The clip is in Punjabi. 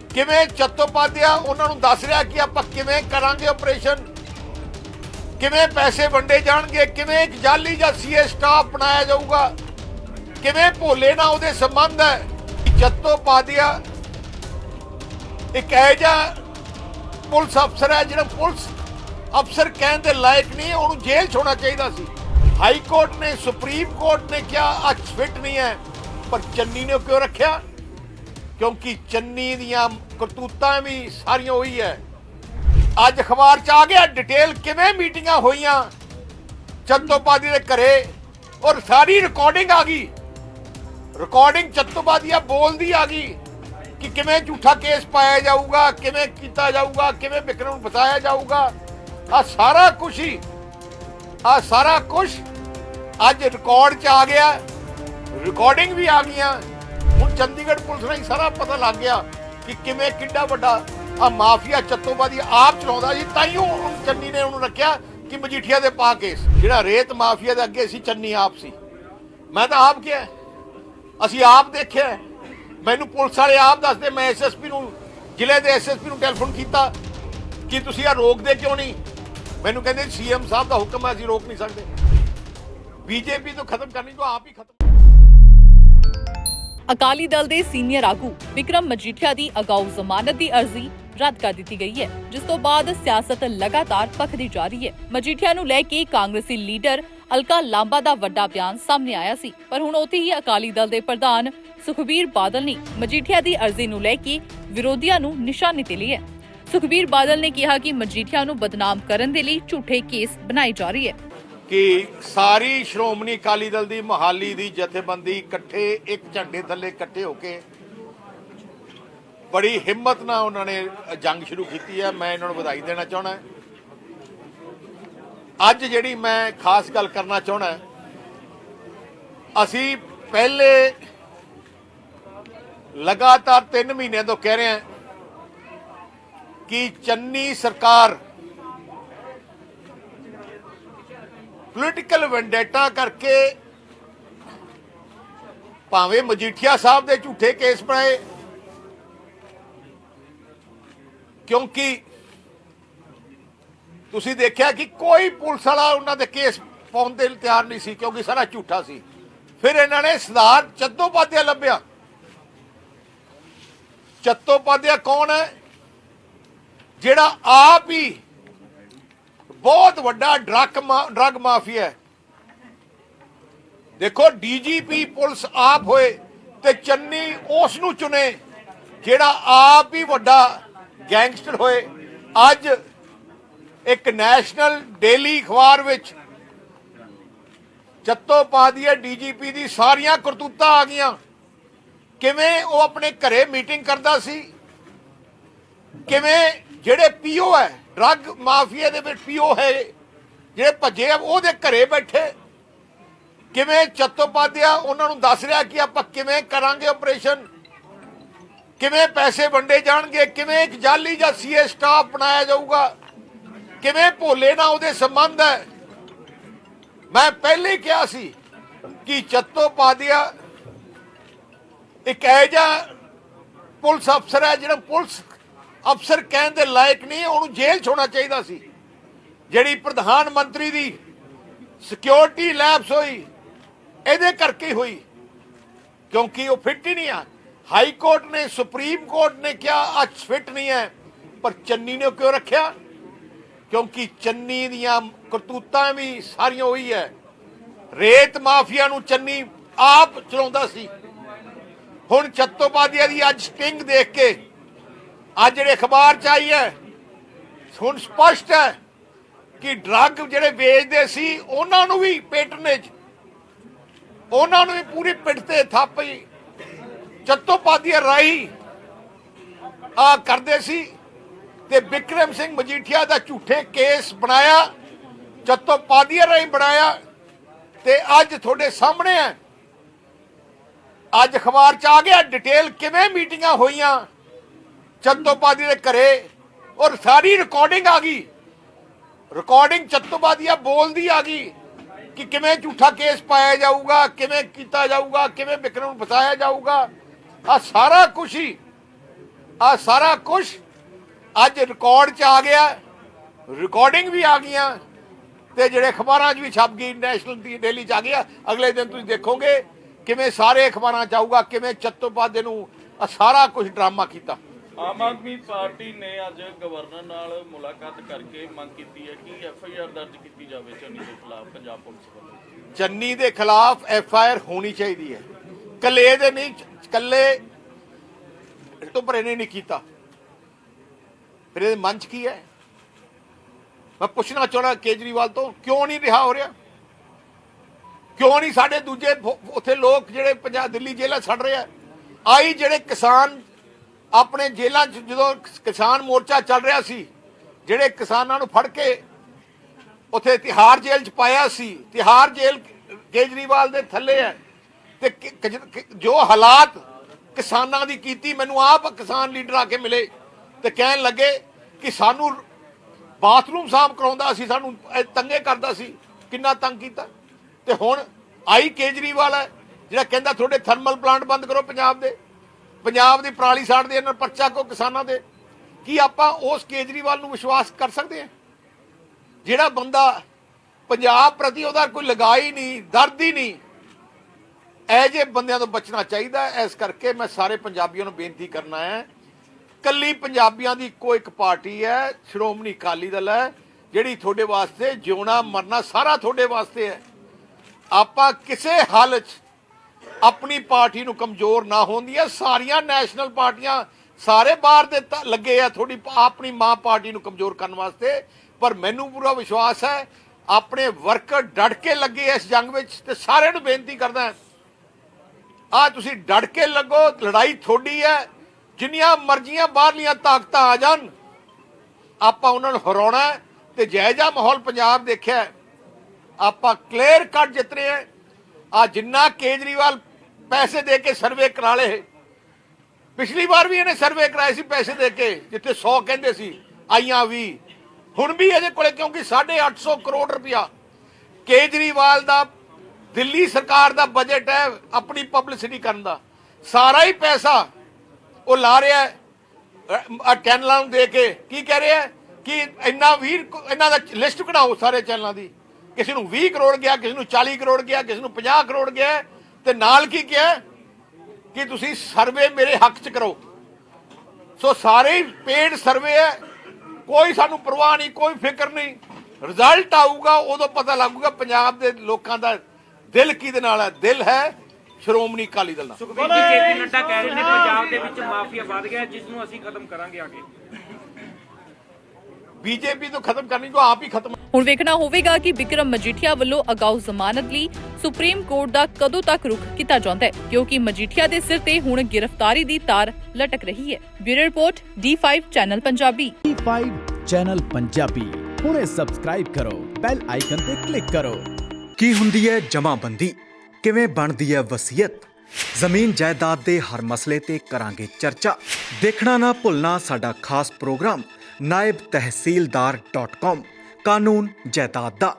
ਕਿਵੇਂ ਚੱਤੋਪਾਧਿਆ ਉਹਨਾਂ ਨੂੰ ਦੱਸ ਰਿਹਾ ਕਿ ਆਪਾਂ ਕਿਵੇਂ ਕਰਾਂਗੇ ਆਪਰੇਸ਼ਨ ਕਿਵੇਂ ਪੈਸੇ ਵੰਡੇ ਜਾਣਗੇ? ਕਿਵੇਂ ਇੱਕ ਜਾਲੀ ਜਾਂ ਸੀਏ ਸਟਾਫ ਬਣਾਇਆ ਜਾਊਗਾ? ਕਿਵੇਂ ਭੋਲੇ ਨਾਲ ਉਹਦੇ ਸੰਬੰਧ ਹੈ? ਚੱਤੋਪਾਧਿਆ ਇੱਕ ਇਹੋ ਜਿਹਾ ਪੁਲਿਸ ਅਫਸਰ ਹੈ ਜਿਹੜਾ ਪੁਲਿਸ ਅਫਸਰ ਕਹਿਣ ਦੇ ਲਾਇਕ ਨਹੀਂ ਉਹਨੂੰ ਜੇਲ੍ਹ 'ਚ ਹੋਣਾ ਚਾਹੀਦਾ ਸੀ। ਹਾਈ ਕੋਰਟ ਨੇ, ਸੁਪਰੀਮ ਕੋਰਟ ਨੇ ਕਿਹਾ, ਅੱਜ ਫਿੱਟ ਨਹੀਂ ਹੈ, ਪਰ ਚੰਨੀ ਨੇ ਕਿਉਂ ਰੱਖਿਆ? ਕਿਉਂਕਿ ਚੰਨੀ ਦੀਆਂ ਕਰਤੂਤਾਂ ਵੀ ਸਾਰੀਆਂ ਉਹੀ ਹੈ ਅੱਜ ਅਖਬਾਰ 'ਚ ਆ ਗਿਆ ਡਿਟੇਲ ਕਿਵੇਂ ਮੀਟਿੰਗਾਂ ਹੋਈਆਂ। ਚੱਤੋਪਾਧੀ ਦੇ ਘਰੇ ਔਰ ਸਾਰੀ ਰਿਕਾਰਡਿੰਗ ਆ ਗਈ। ਰਿਕਾਰਡਿੰਗ ਚੱਤੋਪਾਧੀਆ ਬੋਲਦੀ ਆ ਗਈ ਕਿ ਕਿਵੇਂ ਝੂਠਾ ਕੇਸ ਪਾਇਆ ਜਾਊਗਾ, ਕਿਵੇਂ ਕੀਤਾ ਜਾਊਗਾ, ਕਿਵੇਂ ਵਿਕਰਮ ਨੂੰ ਬਤਾਇਆ ਜਾਊਗਾ। ਆ ਸਾਰਾ ਕੁਝ ਹੀ ਆ ਸਾਰਾ ਕੁਝ ਅੱਜ ਰਿਕਾਰਡ 'ਚ ਆ ਗਿਆ। ਰਿਕਾਰਡਿੰਗ ਵੀ ਆ ਗਈਆਂ। ਹੁਣ ਚੰਡੀਗੜ੍ਹ ਪੁਲਿਸ ਨੂੰ ਸਾਰਾ ਪਤਾ ਲੱਗ ਗਿਆ ਕਿ ਕਿਵੇਂ ਕਿੱਡਾ ਵੱਡਾ ਆ ਮਾਫੀਆ ਚੱਤੋਬਾਦੀ ਆਪ ਚਲਾਉਂਦਾ ਜੀ ਤਾਈਓ ਉਹਨੂੰ ਚੰਨੀ ਨੇ ਉਹਨੂੰ ਰੱਖਿਆ ਕਿ ਮਜੀਠੀਆ ਦੇ ਪਾ ਕੇਸ। ਜਿਹੜਾ ਰੇਤ ਮਾਫੀਆ ਦੇ ਅੱਗੇ ਸੀ, ਚੰਨੀ ਆਪ ਸੀ। ਮੈਂ ਤਾਂ ਆਪ ਕਿਹਾ, ਅਸੀਂ ਆਪ ਦੇਖਿਆ। ਮੈਨੂੰ ਪੁਲਿਸ ਵਾਲੇ ਆਪ ਦੱਸਦੇ, ਮੈਂ ਐਸਐਸਪੀ ਨੂੰ, ਜ਼ਿਲ੍ਹੇ ਦੇ ਐਸਐਸਪੀ ਨੂੰ ਟੈਲੀਫੋਨ ਕੀਤਾ ਕਿ ਤੁਸੀਂ ਆ ਰੋਕਦੇ ਕਿਉਂ ਨਹੀਂ? ਮੈਨੂੰ ਕਹਿੰਦੇ ਸੀਐਮ ਸਾਹਿਬ ਦਾ ਹੁਕਮ ਹੈ, ਅਸੀਂ ਰੋਕ ਨਹੀਂ ਸਕਦੇ। ਬੀਜੇਪੀ ਤੋਂ ਖਤਮ ਕਰਨੀ, ਤੋਂ ਆਪ ਹੀ ਖਤਮ ਅਕਾਲੀ ਦਲ ਦੇ ਸੀਨੀਅਰ ਆਗੂ ਵਿਕਰਮ ਮਜੀਠੀਆ ਦੀ ਅਗਾਊ ਜ਼ਮਾਨਤ ਦੀ ਅਰਜ਼ੀ ਰੱਦ ਕਰ ਦਿੱਤੀ ਗਈ ਹੈ, ਜਿਸ ਤੋਂ ਬਾਅਦ ਸਿਆਸਤ ਲਗਾਤਾਰ ਭਖਦੀ ਜਾ ਰਹੀ ਹੈ। ਮਜੀਠੀਆ ਨੂੰ ਲੈ ਕੇ ਕਾਂਗਰਸੀ ਲੀਡਰ ਅਲਕਾ ਲਾਂਬਾ ਦਾ ਵੱਡਾ ਬਿਆਨ ਸਾਹਮਣੇ ਆਇਆ ਸੀ, ਪਰ ਹੁਣ ਉੱਥੇ ਹੀ ਅਕਾਲੀ ਦਲ ਦੇ ਪ੍ਰਧਾਨ ਸੁਖਬੀਰ ਬਾਦਲ ਨੇ ਮਜੀਠੀਆ ਦੀ ਅਰਜ਼ੀ ਨੂੰ ਲੈ ਕੇ ਵਿਰੋਧੀਆਂ ਨੂੰ ਨਿਸ਼ਾਨੇ ਤੇ ਲਿਆ ਸੁਖਬੀਰ ਬਾਦਲ ਨੇ ਕਿਹਾ ਕਿ ਮਜੀਠੀਆ ਨੂੰ ਬਦਨਾਮ ਕਰਨ ਦੇ ਲਈ ਝੂਠੇ ਕੇਸ ਬਣਾਏ ਜਾ ਰਹੀ ਹੈ। ਕਿ ਸਾਰੀ ਸ਼੍ਰੋਮਣੀ ਅਕਾਲੀ ਦਲ ਦੀ ਮਹਾਲੀ ਦੀ ਜਥੇਬੰਦੀ ਇਕੱਠੇ, ਇੱਕ ਝੰਡੇ ਥੱਲੇ ਇਕੱਠੇ ਹੋ ਕੇ ਬੜੀ ਹਿੰਮਤ ਨਾਲ ਉਹਨਾਂ ਨੇ ਜੰਗ ਸ਼ੁਰੂ ਕੀਤੀ ਹੈ। ਮੈਂ ਇਹਨਾਂ ਨੂੰ ਵਧਾਈ ਦੇਣਾ ਚਾਹਣਾ ਅੱਜ ਜਿਹੜੀ ਮੈਂ ਖਾਸ ਗੱਲ ਕਰਨਾ ਚਾਹਣਾ ਅਸੀਂ ਪਹਿਲੇ ਲਗਾਤਾਰ 3 ਮਹੀਨਿਆਂ ਤੋਂ ਕਹਿ ਰਹੇ ਹਾਂ ਕਿ ਚੰਨੀ ਸਰਕਾਰ ਪੋਲੀਟੀਕਲ ਵੈਂਡੇਟਾ ਕਰਕੇ ਭਾਵੇਂ ਮਜੀਠੀਆ ਸਾਹਿਬ ਦੇ ਝੂਠੇ ਕੇਸ ਬਣਾਏ, ਕਿਉਂਕਿ ਤੁਸੀਂ ਦੇਖਿਆ ਕਿ ਕੋਈ ਪੁਲਿਸ ਵਾਲਾ ਉਹਨਾਂ ਦੇ ਕੇਸ ਪਾਉਣ ਦੇ ਲਈ ਤਿਆਰ ਨਹੀਂ ਸੀ, ਕਿਉਂਕਿ ਸਾਰਾ ਝੂਠਾ ਸੀ। ਫਿਰ ਇਹਨਾਂ ਨੇ ਸਰਦਾਰ ਚੱਤੋਪਾਧਿਆ ਲੱਭਿਆ। ਚੱਤੋਪਾਧਿਆ ਕੌਣ ਹੈ? ਜਿਹੜਾ ਆਪ ਹੀ ਬਹੁਤ ਵੱਡਾ ਡਰੱਗ ਡਰੱਗ ਮਾਫੀਆ ਹੈ। ਦੇਖੋ ਡੀਜੀਪੀ ਪੁਲਿਸ ਆਪ ਹੋਏ ਤੇ ਚੰਨੀ ਉਸ ਨੂੰ ਚੁਣੇ, ਜਿਹੜਾ ਆਪ ਹੀ ਵੱਡਾ ਗੈਂਗਸਟਰ ਹੋਏ। ਅੱਜ ਇੱਕ ਨੈਸ਼ਨਲ ਡੇਲੀ ਅਖਬਾਰ ਵਿੱਚ ਜੱਤੋ ਚੱਤੋ ਪਾਦੀਆ ਡੀਜੀਪੀ ਦੀ ਸਾਰੀਆਂ ਕਰਤੂਤਾਂ ਆ ਗਈਆਂ। ਕਿਵੇਂ ਉਹ ਆਪਣੇ ਘਰੇ ਮੀਟਿੰਗ ਕਰਦਾ ਸੀ? ਕਿਵੇਂ ਜਿਹੜੇ ਪੀਓ ਹੈ ਡਰੱਗ ਮਾਫੀਆ ਦੇ ਵਿੱਚ ਪੀਓ ਹੈ, ਜਿਹੜੇ ਭੱਜੇ ਆ ਉਹਦੇ ਘਰੇ ਬੈਠੇ। ਕਿਵੇਂ ਚੱਤੋਪਾਧਿਆ ਉਹਨਾਂ ਨੂੰ ਦੱਸ ਰਿਹਾ ਕਿ ਆਪਾਂ ਕਿਵੇਂ ਕਰਾਂਗੇ ਆਪਰੇਸ਼ਨ ਕਿਵੇਂ ਪੈਸੇ ਵੰਡੇ ਜਾਣਗੇ? ਕਿਵੇਂ ਇੱਕ ਜਾਲੀ ਜਾਂ ਸੀਏ ਸਟਾਫ ਬਣਾਇਆ ਜਾਊਗਾ? ਕਿਵੇਂ ਭੋਲੇ ਨਾਲ ਉਹਦੇ ਸੰਬੰਧ ਹੈ? ਮੈਂ ਪਹਿਲੇ ਕਿਹਾ ਸੀ ਕਿ ਚੱਤੋਪਾਧਿਆ ਇੱਕ ਇਹੋ ਜਿਹਾ ਪੁਲਿਸ ਅਫਸਰ ਹੈ, ਜਿਹੜਾ ਪੁਲਿਸ ਅਫਸਰ ਕਹਿਣ ਦੇ ਲਾਇਕ ਨਹੀਂ, ਉਹਨੂੰ ਜੇਲ੍ਹ 'ਚ ਹੋਣਾ ਚਾਹੀਦਾ ਸੀ। ਜਿਹੜੀ ਪ੍ਰਧਾਨ ਮੰਤਰੀ ਦੀ ਸਿਕਿਉਰਿਟੀ ਲੈਪਸ ਹੋਈ, ਇਹਦੇ ਕਰਕੇ ਹੋਈ। ਕਿਉਂਕਿ ਉਹ ਫਿੱਟ ਹੀ ਨਹੀਂ ਆ। ਹਾਈ ਕੋਰਟ ਨੇ ਸੁਪਰੀਮ ਕੋਰਟ ਨੇ ਕਿਹਾ, ਅੱਜ ਫਿੱਟ ਨਹੀਂ ਹੈ, ਪਰ ਚੰਨੀ ਨੇ ਕਿਉਂ ਰੱਖਿਆ? ਕਿਉਂਕਿ ਚੰਨੀ ਦੀਆਂ ਕਰਤੂਤਾਂ ਵੀ ਸਾਰੀਆਂ ਹੋਈ ਹੈ। ਰੇਤ ਮਾਫੀਆ ਨੂੰ ਚੰਨੀ ਆਪ ਚਲਾਉਂਦਾ ਸੀ। ਹੁਣ ਚੱਤੋਪਾਧਿਆ ਦੀ ਅੱਜ ਸਟਿੰਗ ਦੇਖ ਕੇ ਅੱਜ ਜਿਹੜੇ ਅਖਬਾਰ ਚ ਆਈ ਹੈ, ਹੁਣ ਸਪਸ਼ਟ ਹੈ ਕਿ ਡਰੱਗ ਜਿਹੜੇ ਵੇਚਦੇ ਸੀ, ਉਹਨਾਂ ਨੂੰ ਵੀ ਪੇਟਨੇਜ ਉਹਨਾਂ ਨੂੰ ਵੀ ਪੂਰੀ ਪਿੱਠ ਤੇ ਥਾਪੀ। ਚੱਤੋਪਾਧਿਆ ਰਾਈ ਆ ਕਰਦੇ ਸੀ ਤੇ ਵਿਕਰਮ ਸਿੰਘ ਮਜੀਠੀਆ ਦਾ ਝੂਠੇ ਕੇਸ ਬਣਾਇਆ ਚੱਤੋਪਾਧਿਆ ਰਾਈ ਬਣਾਇਆ ਤੇ ਅੱਜ ਤੁਹਾਡੇ ਸਾਹਮਣੇ ਹੈ। ਅੱਜ ਅਖਬਾਰ ਚ ਆ ਗਿਆ, ਡਿਟੇਲ ਕਿਵੇਂ ਮੀਟਿੰਗਾਂ ਹੋਈਆਂ ਚੱਤੋਪਾਧੀ ਦੇ ਘਰੇ ਔਰ ਸਾਰੀ ਰਿਕਾਰਡਿੰਗ ਆ ਗਈ। ਰਿਕਾਰਡਿੰਗ ਚੱਤੋਪਾਧੀਆ ਬੋਲਦੀ ਆ ਗਈ ਕਿ ਕਿਵੇਂ ਝੂਠਾ ਕੇਸ ਪਾਇਆ ਜਾਊਗਾ, ਕਿਵੇਂ ਕੀਤਾ ਜਾਊਗਾ, ਕਿਵੇਂ ਵਿਕਰਮ ਨੂੰ ਬਤਾਇਆ ਜਾਊਗਾ। ਆ ਸਾਰਾ ਕੁਝ ਹੀ, ਆ ਸਾਰਾ ਕੁਝ ਅੱਜ ਰਿਕਾਰਡ 'ਚ ਆ ਗਿਆ। ਰਿਕਾਰਡਿੰਗ ਵੀ ਆ ਗਈਆਂ ਤੇ ਜਿਹੜੇ ਅਖਬਾਰਾਂ 'ਚ ਵੀ ਛਪ ਗਈ ਨੈਸ਼ਨਲ ਦੀ ਡੇਲੀ 'ਚ ਆ ਗਿਆ। ਅਗਲੇ ਦਿਨ ਤੁਸੀਂ ਦੇਖੋਗੇ ਕਿਵੇਂ ਸਾਰੇ ਅਖਬਾਰਾਂ 'ਚ ਆਊਗਾ, ਕਿਵੇਂ ਚੱਤੋਪਾਧੇ ਨੂੰ ਆ ਸਾਰਾ ਕੁਝ ਡਰਾਮਾ ਕੀਤਾ। ਆਮ ਆਦਮੀ ਪਾਰਟੀ ਨੇ ਅੱਜ ਗਵਰਨਰ ਨਾਲ ਮੁਲਾਕਾਤ ਕਰਕੇ ਮੰਗ ਕੀਤੀ ਹੈ ਕਿ ਐਫ ਆਈ ਆਰ ਦਰਜ ਕੀਤੀ ਜਾਵੇ ਚੰਨੀ ਦੇ ਖਿਲਾਫ, ਪੰਜਾਬ ਪੁਲਿਸ ਵੱਲੋਂ। ਚੰਨੀ ਦੇ ਖਿਲਾਫ ਐਫ ਆਈ ਆਰ ਹੋਣੀ ਚਾਹੀਦੀ ਹੈ। ਕੱਲੇ ਦੇ ਨਹੀਂ, ਕੱਲੇ ਤੋਂ ਪਰ ਇਹਨੇ ਨਹੀਂ ਕੀਤਾ। ਫਿਰ ਇਹਦੇ ਮਨ 'ਚ ਕੀ ਹੈ? ਮੈਂ ਪੁੱਛਣਾ ਚਾਹਣਾ ਕੇਜਰੀਵਾਲ ਤੋਂ, ਕਿਉਂ ਨਹੀਂ ਰਿਹਾ ਹੋ ਰਿਹਾ? ਕਿਉਂ ਨਹੀਂ ਸਾਡੇ ਦੂਜੇ ਉੱਥੇ ਲੋਕ ਜਿਹੜੇ ਪੰਜਾਬ ਦਿੱਲੀ ਜੇਲ੍ਹਾਂ ਛੱਡ ਰਹੇ ਆ? ਆਈ ਜਿਹੜੇ ਕਿਸਾਨ ਆਪਣੇ ਜੇਲ੍ਹਾਂ 'ਚ ਜਦੋਂ ਕਿਸਾਨ ਮੋਰਚਾ ਚੱਲ ਰਿਹਾ ਸੀ, ਜਿਹੜੇ ਕਿਸਾਨਾਂ ਨੂੰ ਫੜ ਕੇ ਉੱਥੇ ਤਿਹਾਰ ਜੇਲ੍ਹ ਚ ਪਾਇਆ ਸੀ ਤਿਹਾਰ ਜੇਲ੍ਹ ਕੇਜਰੀਵਾਲ ਦੇ ਥੱਲੇ ਹੈ, ਤੇ ਜੋ ਹਾਲਾਤ ਕਿਸਾਨਾਂ ਦੀ ਕੀਤੀ, ਮੈਨੂੰ ਆਪ ਕਿਸਾਨ ਲੀਡਰ ਆ ਕੇ ਮਿਲੇ ਤੇ ਕਹਿਣ ਲੱਗੇ ਕਿ ਸਾਨੂੰ ਬਾਥਰੂਮ ਸਾਫ਼ ਕਰਾਉਂਦਾ ਸੀ, ਸਾਨੂੰ ਤੰਗੇ ਕਰਦਾ ਸੀ, ਕਿੰਨਾ ਤੰਗ ਕੀਤਾ। ਤੇ ਹੁਣ ਆਈ ਕੇਜਰੀਵਾਲ ਹੈ, ਜਿਹੜਾ ਕਹਿੰਦਾ ਤੁਹਾਡੇ ਥਰਮਲ ਪਲਾਂਟ ਬੰਦ ਕਰੋ ਪੰਜਾਬ ਦੇ। ਪੰਜਾਬ ਦੀ ਪਰਾਲੀ ਸਾੜ ਦੇ ਇਹਨਾਂ ਪਰਚਾ ਕੋ ਕਿਸਾਨਾਂ ਦੇ। ਕੀ ਆਪਾਂ ਉਸ ਕੇਜਰੀਵਾਲ ਨੂੰ ਵਿਸ਼ਵਾਸ ਕਰ ਸਕਦੇ ਹਾਂ ਜਿਹੜਾ ਬੰਦਾ ਪੰਜਾਬ ਪ੍ਰਤੀ ਉਹਦਾ ਕੋਈ ਲਗਾਈ ਹੀ ਨਹੀਂ, ਦਰਦ ਹੀ ਨਹੀਂ, ਇਹ ਜੇ ਬੰਦਿਆਂ ਤੋਂ ਬਚਣਾ ਚਾਹੀਦਾ ਇਸ ਕਰਕੇ ਮੈਂ ਸਾਰੇ ਪੰਜਾਬੀਆਂ ਨੂੰ ਬੇਨਤੀ ਕਰਨਾ ਹੈ ਕੱਲੀ ਪੰਜਾਬੀਆਂ ਦੀ ਇੱਕੋ ਇੱਕ ਪਾਰਟੀ ਹੈ, ਸ਼੍ਰੋਮਣੀ ਅਕਾਲੀ ਦਲ ਹੈ, ਜਿਹੜੀ ਤੁਹਾਡੇ ਵਾਸਤੇ ਜਿਉਣਾ, ਮਰਨਾ ਸਾਰਾ ਤੁਹਾਡੇ ਵਾਸਤੇ ਹੈ। ਆਪਾਂ ਕਿਸੇ ਹਾਲ 'ਚ ਆਪਣੀ ਪਾਰਟੀ ਨੂੰ ਕਮਜ਼ੋਰ ਨਾ ਹੁੰਦੀਆਂ ਸਾਰੀਆਂ ਨੈਸ਼ਨਲ ਪਾਰਟੀਆਂ ਸਾਰੇ ਬਾਹਰ ਦੇ ਲੱਗੇ ਆ ਤੁਹਾਡੀ ਆਪਣੀ ਮਾਂ ਪਾਰਟੀ ਨੂੰ ਕਮਜ਼ੋਰ ਕਰਨ ਵਾਸਤੇ, ਪਰ ਮੈਨੂੰ ਪੂਰਾ ਵਿਸ਼ਵਾਸ ਹੈ, ਆਪਣੇ ਵਰਕਰ ਡਟ ਕੇ ਲੱਗੇ ਇਸ ਜੰਗ ਵਿੱਚ ਤੇ ਸਾਰਿਆਂ ਨੂੰ ਬੇਨਤੀ ਕਰਦਾ ਆ ਤੁਸੀਂ ਡਟ ਕੇ ਲੱਗੋ, ਲੜਾਈ ਤੁਹਾਡੀ ਹੈ, ਜਿੰਨੀਆਂ ਮਰਜ਼ੀਆਂ ਬਾਹਰਲੀਆਂ ਤਾਕਤਾਂ ਆ ਜਾਣ, ਆਪਾਂ ਉਹਨਾਂ ਨੂੰ ਹਰਾਉਣਾ ਤੇ ਜੈਜ਼ਾ ਮਾਹੌਲ ਪੰਜਾਬ ਦੇਖਿਆ ਆਪਾਂ ਕਲੀਅਰ ਕੱਟ ਜਿੱਤ ਰਹੇ ਹਾਂ। ਆ ਜਿੰਨਾ ਕੇਜਰੀਵਾਲ ਪੈਸੇ ਦੇ ਕੇ ਸਰਵੇ ਕਰਾ ਲਏ। ਪਿਛਲੀ ਵਾਰ ਵੀ ਇਹਨੇ ਸਰਵੇ ਕਰਾਏ ਸੀ ਪੈਸੇ ਦੇ ਕੇ, ਜਿੱਥੇ 100 ਕਹਿੰਦੇ ਸੀ, ਆਈਆਂ ਵੀ ਹੁਣ ਵੀ ਇਹਦੇ ਕੋਲੇ ਕਿਉਂਕਿ 850 ਕਰੋੜ ਰੁਪਇਆ। ਕੇਜਰੀਵਾਲ ਦਾ, ਦਿੱਲੀ ਸਰਕਾਰ ਦਾ ਬਜਟ ਹੈ ਆਪਣੀ ਪਬਲਿਸਿਟੀ ਕਰਨ ਦਾ। ਸਾਰਾ ਹੀ ਪੈਸਾ ਉਹ ਲਾ ਰਿਹਾ ਹੈ ਚੈਨਲਾਂ ਨੂੰ ਦੇ ਕੇ। ਕੀ ਕਹਿ ਰਿਹਾ ਕਿ ਇੰਨਾ 20 ਇਹਨਾਂ ਦਾ ਲਿਸਟ ਕਢਾਓ ਸਾਰੇ ਚੈਨਲਾਂ ਦੀ। ਕਿਸੇ ਨੂੰ 20 ਕਰੋੜ ਗਿਆ, ਕਿਸੇ ਨੂੰ 40 ਕਰੋੜ ਗਿਆ, ਕਿਸੇ ਨੂੰ 50 ਕਰੋੜ ਗਿਆ ਤੇ ਨਾਲ ਕੀ ਕਿਹਾ? ਕਿ ਤੁਸੀਂ ਸਰਵੇ ਮੇਰੇ ਹੱਕ 'ਚ ਕਰੋ। ਸੋ ਸਾਰੇ ਪੇਡ ਸਰਵੇ ਹੈ। ਕੋਈ ਸਾਨੂੰ ਪਰਵਾਹ ਨਹੀਂ, ਕੋਈ ਫਿਕਰ ਨਹੀਂ। ਰਿਜ਼ਲਟ ਆਊਗਾ, ਉਦੋਂ ਪਤਾ ਲੱਗੂਗਾ ਪੰਜਾਬ ਦੇ ਲੋਕਾਂ ਦਾ ਦਿਲ ਕਿਹਦੇ ਨਾਲ ਹੈ। ਦਿਲ ਹੈ ਸ਼੍ਰੋਮਣੀ ਅਕਾਲੀ ਦਲ ਨਾਲ ਸੁਖਬੀਰ ਜੀ ਜੇਪੀ ਨੱਡਾ ਕਹਿ ਰਹੇ ਨੇ, ਪੰਜਾਬ ਦੇ ਵਿੱਚ ਮਾਫੀਆ ਵੱਧ ਗਿਆ, ਜਿਸ ਨੂੰ ਅਸੀਂ ਖਤਮ ਕਰਾਂਗੇ ਅੱਗੇ। ਬੀਜੇਪੀ ਤੋਂ ਖਤਮ ਕਰਨੀ ਕੋ ਆਪ ਹੀ ਖਤਮ ਹੁਣ ਵੇਖਣਾ ਹੋਵੇਗਾ ਕਿ ਵਿਕਰਮ ਮਜੀਠੀਆ ਵੱਲੋਂ ਅਗਾਊ ਜ਼ਮਾਨਤ ਲਈ ਸੁਪਰੀਮ ਕੋਰਟ ਦਾ ਕਦੋਂ ਤੱਕ ਰੁਖ ਕੀਤਾ ਜਾਂਦਾ ਹੈ ਕਿਉਂਕਿ ਮਜੀਠੀਆ ਦੇ ਸਿਰ ਤੇ ਹੁਣ ਗ੍ਰਿਫਤਾਰੀ ਦੀ ਤਾਰ ਲਟਕ ਰਹੀ ਹੈ। Bureau report D5 channel Punjabi ਟੀ5 channel Punjabi ਹੁਣੇ ਸਬਸਕ੍ਰਾਈਬ ਕਰੋ ਬੈਲ ਆਈਕਨ ਤੇ ਕਲਿੱਕ ਕਰੋ। ਕੀ ਹੁੰਦੀ ਹੈ ਜਮਾਬੰਦੀ? ਕਿਵੇਂ ਬਣਦੀ ਹੈ ਵਸੀਅਤ? ਜ਼ਮੀਨ ਜਾਇਦਾਦ ਦੇ ਹਰ ਮਸਲੇ ਤੇ ਕਰਾਂਗੇ ਚਰਚਾ। ਦੇਖਣਾ ਨਾ ਭੁੱਲਣਾ ਸਾਡਾ ਖਾਸ ਪ੍ਰੋਗਰਾਮ। ਨਾਇਬ ਤਹਿਸੀਲਦਾਰ.com ਕਾਨੂੰਨ ਜਾਇਦਾਦ ਦਾ।